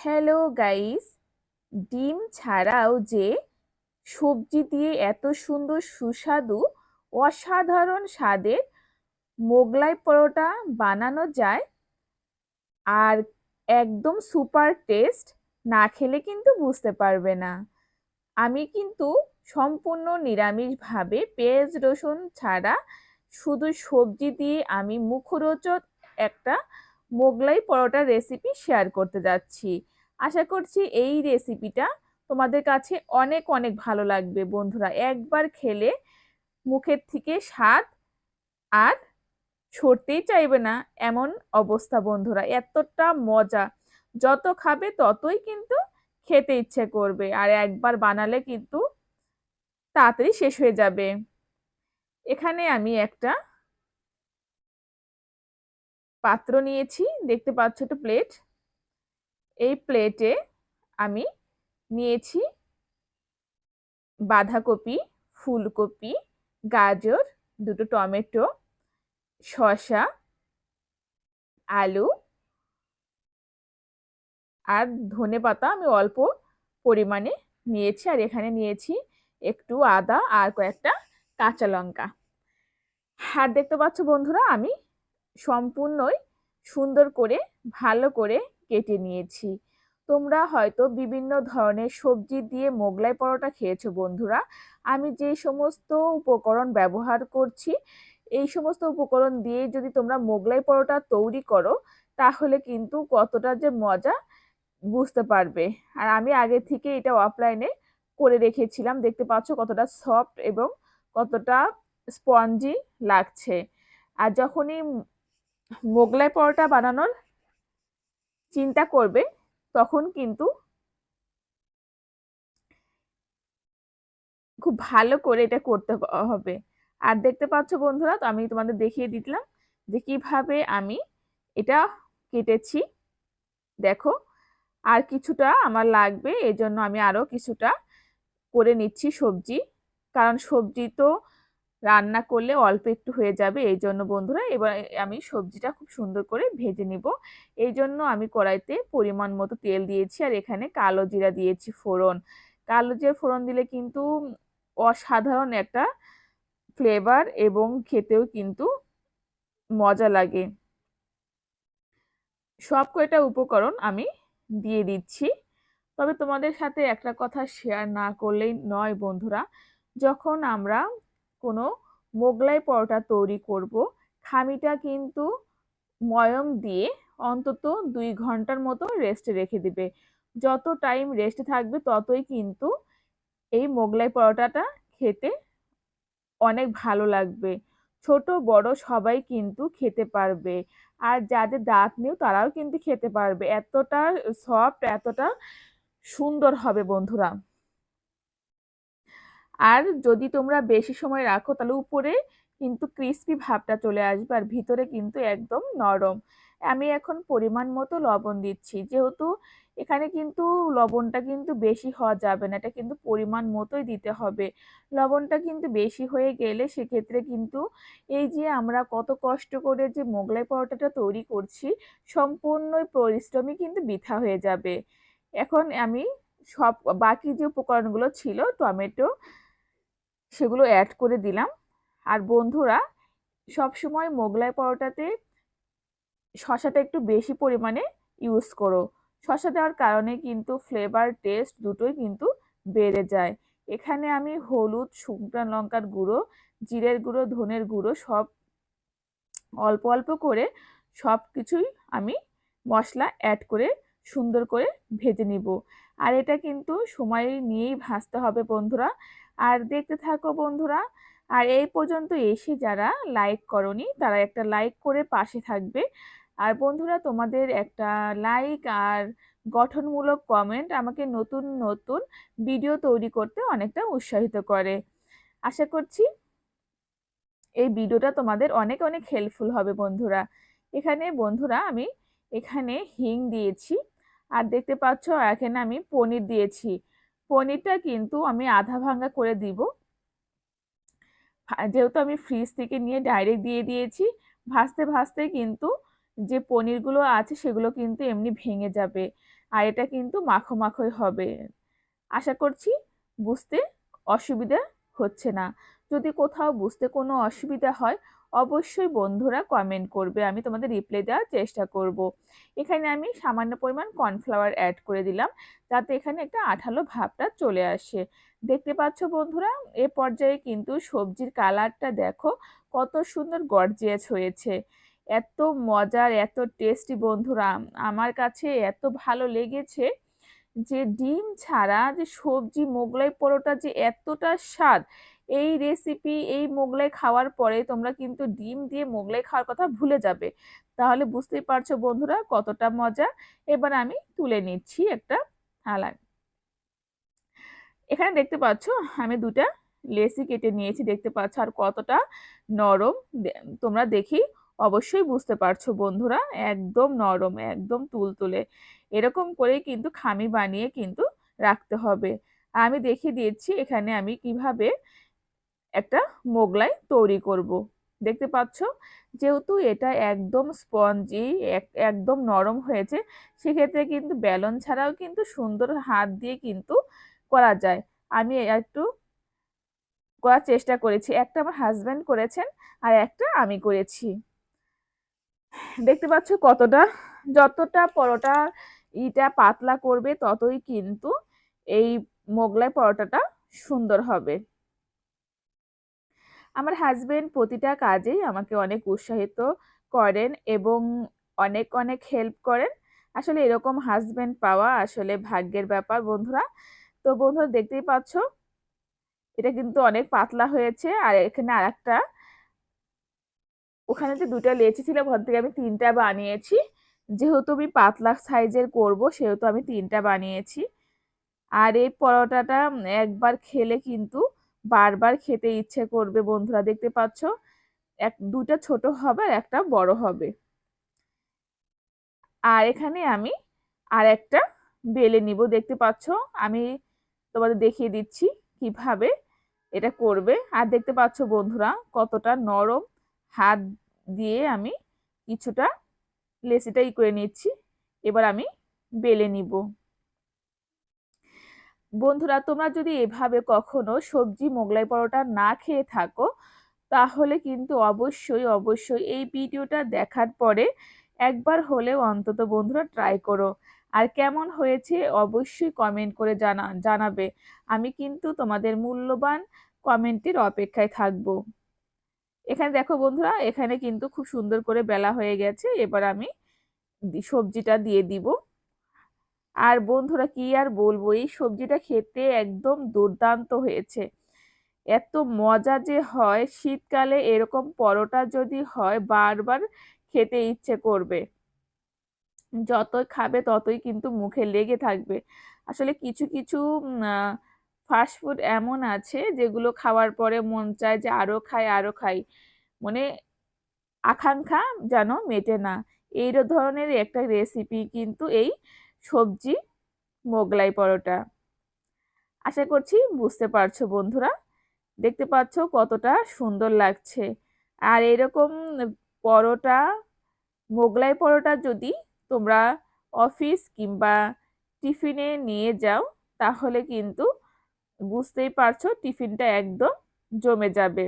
Hello guys ডিম ছাড়াও যে সবজি দিয়ে এত সুন্দর সুস্বাদু, অসাধারণ স্বাদের মোগলাই পরোটা বানানো যায় আর একদম সুপার টেস্ট না খেলে কিন্তু বুঝতে পারবে না। আমি কিন্তু সম্পূর্ণ নিরামিষভাবে পেঁয়াজ, রসুন ছাড়া শুধু সবজি দিয়ে আমি মুখরোচক একটা মোগলাই পরোটার রেসিপি শেয়ার করতে যাচ্ছি। আশা করছি এই রেসিপিটা তোমাদের কাছে অনেক অনেক ভালো লাগবে বন্ধুরা। একবার খেলে মুখের থেকে স্বাদ আর ছড়তেই চাইবে না এমন অবস্থা বন্ধুরা। এতটা মজা। যত খাবে ততই কিন্তু খেতে ইচ্ছে করবে আর একবার বানালে কিন্তু তাড়াতাড়ি শেষ হয়ে যাবে। এখানে আমি একটা পাত্র নিয়েছি। দেখতে পাচ্ছ একটা প্লেট এই প্লেটে আমি নিয়েছি বাঁধাকপি, ফুলকপি, গাজর, দুটো টমেটো, শসা, আলু আর ধনে পাতা আমি অল্প পরিমাণে নিয়েছি আর এখানে নিয়েছি একটু আদা আর কয়েকটা কাঁচা লঙ্কা। আর দেখতে পাচ্ছ বন্ধুরা, আমি সম্পূর্ণই সুন্দর করে, ভালো করে কেটে নিয়েছি। তোমরা হয়তো বিভিন্ন ধরনের সবজি দিয়ে মোগলাই পরোটা খেয়েছো বন্ধুরা। আমি যে সমস্ত উপকরণ ব্যবহার করছি, এই সমস্ত উপকরণ দিয়ে যদি তোমরা মোগলাই পরোটা তৈরি করো, তাহলে কিন্তু কতটা যে মজা বুঝতে পারবে। আর আমি আগে থেকে এটা অফলাইনে করে রেখেছিলাম। দেখতে পাচ্ছ কতটা সফট এবং কতটা স্পঞ্জি লাগছে। আর যখনই মোগলাই পরোটা বানানোর চিন্তা করবে, তখন কিন্তু খুব ভালো করে এটা করতে হবে। আর দেখতে পাচ্ছ বন্ধুরা, তো আমি তোমাদের দেখিয়ে দিলাম যে কীভাবে আমি এটা কেটেছি। দেখো, আর কিছুটা আমার লাগবে, এজন্য আমি আরও কিছুটা করে নিচ্ছি সবজি। কারণ সবজি তো রান্না করলে অল্প একটু হয়ে যাবে, এই জন্য বন্ধুরা এবার আমি সবজিটা খুব সুন্দর করে ভেজে নিব। এই জন্য আমি কড়াইতে পরিমাণ মতো তেল দিয়েছি আর এখানে কালো জিরা দিয়েছি ফোড়ন। কালো জিরা ফোড়ন দিলে কিন্তু অসাধারণ একটা ফ্লেভার এবং খেতেও কিন্তু মজা লাগে। সব কয়টা উপকরণ আমি দিয়ে দিচ্ছি। তবে তোমাদের সাথে একটা কথা শেয়ার না করলেই নয় বন্ধুরা, যখন আমরা কোনো মোগলাই পরোটা তৈরি করব। খামিটা কিন্তু ময়ম দিয়ে অন্তত দুই ঘণ্টার মতো রেস্টে রেখে দিবে। যত টাইম রেস্টে থাকবে, ততই কিন্তু এই মোগলাই পরোটাটা খেতে অনেক ভালো লাগবে। ছোট, বড় সবাই কিন্তু খেতে পারবে। আর যাদের দাঁত নেই, তারাও কিন্তু খেতে পারবে। এতটা সফট এতটা সুন্দর হবে বন্ধুরা। আর যদি তোমরা বেশি সময় রাখো তাহলে উপরে কিন্তু ক্রিস্পি ভাবটা চলে আসবে আর ভিতরে কিন্তু একদম নরম। আমি এখন পরিমাণ মতো লবণ দিচ্ছি। যেহেতু এখানে কিন্তু লবণটা কিন্তু বেশি হওয়া যাবে না, এটা কিন্তু পরিমাণ মতোই দিতে হবে। লবণটা কিন্তু বেশি হয়ে গেলে সেক্ষেত্রে কিন্তু এই যে আমরা কত কষ্ট করে যে মোগলাই পরোটাটা তৈরি করছি, সম্পূর্ণই পরিশ্রমই কিন্তু বৃথা হয়ে যাবে। এখন আমি সব বাকি যে উপকরণগুলো ছিল, টমেটো সেগুলো অ্যাড করে দিলাম। আর বন্ধুরা সব সময় মোগলাই পরোটাতে শশাটা একটু বেশি পরিমাণে ইউজ করো। শশা দেওয়ার কারণে কিন্তু ফ্লেভার টেস্ট দুটোই কিন্তু বেড়ে যায়। এখানে আমি হলুদ, শুকনো লঙ্কার গুঁড়ো, জিরের গুঁড়ো, ধনের গুঁড়ো সব অল্প অল্প করে সব কিছুই আমি মশলা অ্যাড করে সুন্দর করে ভেজে নিব। আর এটা কিন্তু সময় নিয়েই ভাজতে হবে বন্ধুরা। আর দেখতে থাকো বন্ধুরা, আর এই পর্যন্ত এসে যারা লাইক করনি, তারা একটা লাইক করে পাশে থাকবে। আর বন্ধুরা, তোমাদের একটা লাইক আর গঠনমূলক কমেন্ট আমাকে নতুন নতুন ভিডিও তৈরি করতে অনেকটা উৎসাহিত করে। আশা করছি এই ভিডিওটা তোমাদের অনেক অনেক হেল্পফুল হবে বন্ধুরা। এখানে বন্ধুরা, আমি এখানে হিং দিয়েছি। আর দেখতে পাচ্ছ এখানে আমি পনির দিয়েছি। পনিরটা কিন্তু আমি আধা ভাঙ্গা করে দিব। যেহেতু আমি ফ্রিজ থেকে নিয়ে ডাইরেক্ট দিয়ে দিয়েছি, ভাজতে ভাজতে কিন্তু যে পনিরগুলো আছে সেগুলো কিন্তু এমনি ভেঙে যাবে আর এটা কিন্তু মাখো মাখোই হবে। আশা করছি বুঝতে অসুবিধা হচ্ছে না। যদি কোথাও বুঝতে কোনো অসুবিধা হয় অবশ্যই বন্ধুরা কমেন্ট করবে, আমি তোমাদের রিপ্লাই দেওয়ার চেষ্টা করব। এখানে আমি সামান্য পরিমাণ কর্নফ্লাওয়ার অ্যাড করে দিলাম, যাতে এখানে একটা আঠালো ভাবটা চলে আসে দেখতে পাচ্ছ বন্ধুরা, এ পর্যায়ে কিন্তু সবজির কালারটা দেখো, কত সুন্দর গর্জিয়াস হয়েছে এত মজার, এত টেস্টি বন্ধুরা, আমার কাছে এত ভালো লেগেছে যে ডিম ছাড়া যে সবজি মোগলাই পরোটা যে এতটা স্বাদ এই রেসিপি এই মোগলাই খাওয়ার পরে তোমরা কিন্তু ডিম দিয়ে মোগলাই খাওয়ার কথা ভুলে যাবে। তাহলে বুঝতেই পারছ বন্ধুরা কতটা মজা। এবার আমি তুলে নিচ্ছি একটা থালায়। এখানে দেখতে পাচ্ছ আমি দুটা লেসি কেটে নিয়েছি, দেখতে পাচ্ছ আর কতটা নরম। তোমরা দেখি অবশ্যই বুঝতে পারছ বন্ধুরা, একদম নরম, একদম তুলতুলে। এরকম করে কিন্তু খামি বানিয়ে কিন্তু রাখতে হবে। আমি দেখিয়ে দিয়েছি এখানে আমি কীভাবে একটা মোগলাই তৈরি করব। দেখতে পাচ্ছ? যেহেতু এটা একদম স্পঞ্জি একদম নরম হয়েছে, সেক্ষেত্রে কিন্তু ব্যালন ছাড়াও কিন্তু সুন্দর হাত দিয়ে কিন্তু করা যায়। আমি একটু করার চেষ্টা করেছি। একটা আমার হাজব্যান্ড করেছেন আর একটা আমি করেছি। দেখতে পাচ্ছ কতটা, যতটা পরোটা ইটা পাতলা করবে, ততই কিন্তু এই মোগলাই পরোটাটা সুন্দর হবে। আমার হাজব্যান্ড প্রতিটা কাজেই আমাকে অনেক উৎসাহিত করেন এবং অনেক অনেক হেল্প করেন। আসলে এরকম হাজবেন্ড পাওয়া আসলে ভাগ্যের ব্যাপার বন্ধুরা। তো বন্ধুরা দেখতেই পাচ্ছ, এটা কিন্তু অনেক পাতলা হয়েছে। আর এখানে আর একটা ওখানে যে দুটা লেচি ছিল, ওখান থেকে আমি তিনটা বানিয়েছি। যেহেতু আমি পাতলা সাইজের করব, সেহেতু আমি তিনটা বানিয়েছি। আর এই পরোটাটা একবার খেলে কিন্তু বারবার খেতে ইচ্ছে করবে, বন্ধুরা। দেখতে পাচ্ছ? এক দুটা ছোট হবে আর একটা বড় হবে। আর এখানে আমি আর একটা বেলে নিব। দেখতে পাচ্ছ? আমি তোমাদের দেখিয়ে দিচ্ছি কীভাবে এটা করবে। আর দেখতে পাচ্ছ, বন্ধুরা, কতটা নরম হাত দিয়ে আমি কিছুটা লেসিটা ই করে নিচ্ছি। এবার আমি বেলে নিব। বন্ধুরা, তোমরা যদি এভাবে কখনো সবজি মোগলাই পরোটা না খেয়ে থাকো, তাহলে কিন্তু অবশ্যই অবশ্যই এই ভিডিওটা দেখার পরে একবার হলেও অন্তত বন্ধুরা ট্রাই করো। আর কেমন হয়েছে অবশ্যই কমেন্ট করে জানা, জানাবে। আমি কিন্তু তোমাদের মূল্যবান কমেন্টের অপেক্ষায় থাকব। এখানে দেখো বন্ধুরা, এখানে কিন্তু খুব সুন্দর করে বেলা হয়ে গেছে। এবার আমি সবজিটা দিয়ে দিব। আর বন্ধুরা কি আর বলব, এই সবজিটা খেতে একদম দুর্দান্ত হয়েছে। এত মজা যে হয়, শীতকালে এরকম পরোটা যদি হয়, বারবার খেতে ইচ্ছে করবে। যতই খাবে ততই কিন্তু মুখে লেগে থাকবে। আসলে কিছু কিছু ফাস্টফুড এমন আছে যেগুলো খাওয়ার পরে মন চায় যে আরও খাই আরও খাই। মানে আকাঙ্ক্ষা যেন মেটে না। এই ধরনের একটা রেসিপি কিন্তু এই সবজি, মোগলাই পরোটা। আশা করছি বুঝতে পারছ বন্ধুরা। দেখতে পাচ্ছ কতটা সুন্দর লাগছে। আর এরকম পরোটা, মোগলাই পরোটা যদি তোমরা অফিস কিংবা টিফিনে নিয়ে যাও, তাহলে কিন্তু বুঝতেই পারছ টিফিনটা একদম জমে যাবে।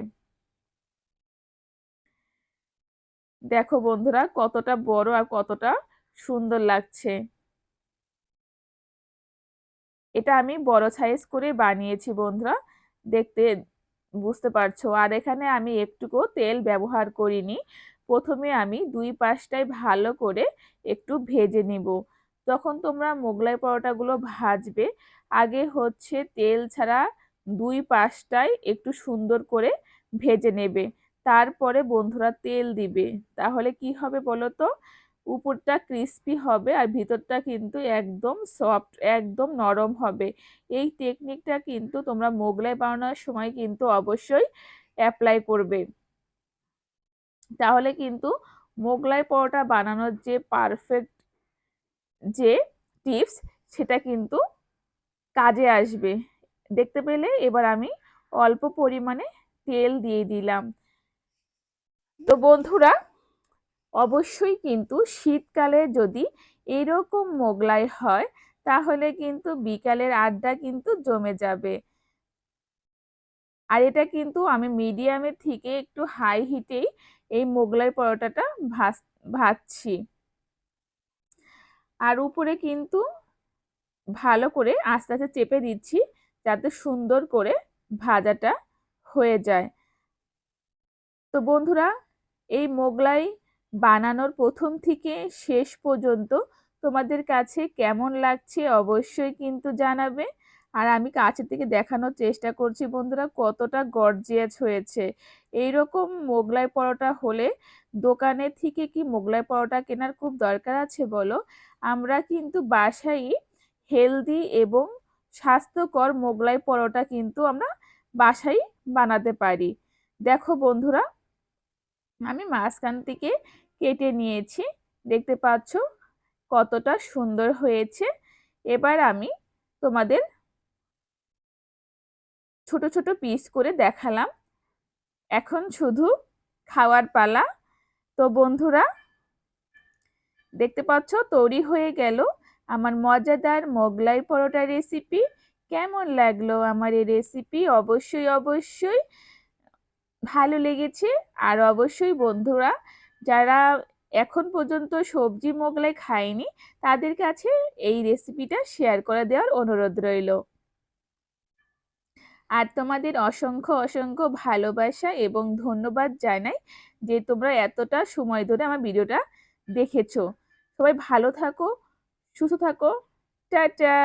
দেখো বন্ধুরা কতটা বড় আর কতটা সুন্দর লাগছে। এটা আমি বড় সাইজ করে বানিয়েছি বন্ধুরা। দেখতে বুঝতে পারছ। আর এখানে আমি একটুকু তেল ব্যবহার করিনি। প্রথমে আমি দুই পাশটাই ভালো করে একটু ভেজে নিব। যখন তোমরা মোগলাই পরোটাগুলো ভাজবে। আগে হচ্ছে তেল ছাড়া দুই পাশটাই একটু সুন্দর করে ভেজে নেবে। তারপরে বন্ধুরা তেল দিবে। তাহলে কি হবে বলো তো? উপরটা ক্রিস্পি হবে আর ভিতরটা কিন্তু একদম সফট একদম নরম হবে। এই টেকনিকটা কিন্তু তোমরা মোগলাই বানানোর সময় কিন্তু অবশ্যই অ্যাপ্লাই করবে। তাহলে কিন্তু মোগলাই পরোটা বানানোর যে পারফেক্ট যে টিপস সেটা কিন্তু কাজে আসবে। দেখতে পেলে? এবার আমি অল্প পরিমাণে তেল দিয়ে দিলাম। তো বন্ধুরা অবশ্যই কিন্তু শীতকালে যদি এরকম মোগলাই হয়, তাহলে কিন্তু বিকালের আড্ডা কিন্তু জমে যাবে। আর এটা কিন্তু আমি মিডিয়ামের থেকে একটু হাই হিটেই এই মোগলাই পরোটাটা ভাজ, ভাজছি। আর উপরে কিন্তু ভালো করে আস্তে আস্তে চেপে দিচ্ছি যাতে সুন্দর করে ভাজাটা হয়ে যায়। তো বন্ধুরা, এই মোগলাই বানানোর প্রথম থেকে শেষ পর্যন্ত তোমাদের কাছে কেমন লাগছে অবশ্যই কিন্তু জানাবে। আর আমি কাছে থেকে দেখানোর চেষ্টা করছি বন্ধুরা, কতটা গর্জিয়াস হয়েছে। এইরকম মোগলাই পরোটা হলে দোকানে থেকে কি মোগলাই পরোটা কেনার খুব দরকার আছে বলো? আমরা কিন্তু বাসায় হেলদি এবং স্বাস্থ্যকর মোগলাই পরোটা কিন্তু আমরা বাসায় বানাতে পারি। দেখো বন্ধুরা, আমি মাঝখান থেকে কেটে নিয়েছি। দেখতে পাচ্ছ কতটা সুন্দর হয়েছে। এবার আমি তোমাদের ছোট ছোট পিস করে দেখালাম। এখন শুধু খাওয়ার পালা। তো বন্ধুরা, দেখতে পাচ্ছ তৈরি হয়ে গেল আমার মজাদার মোগলাই পরোটা রেসিপি কেমন লাগল আমার এই রেসিপি অবশ্যই অবশ্যই ভালো লেগেছে। আর অবশ্যই বন্ধুরা যারা এখন পর্যন্ত সবজি মোগলাই খায়নি, তাদের কাছে এই রেসিপিটা শেয়ার করে দেওয়ার অনুরোধ রইল। আর তোমাদের অসংখ্য অসংখ্য ভালোবাসা এবং ধন্যবাদ জানাই যে তোমরা এতটা সময় ধরে আমার ভিডিওটা দেখেছ। সবাই ভালো থাকো, সুস্থ থাকো। টাটা!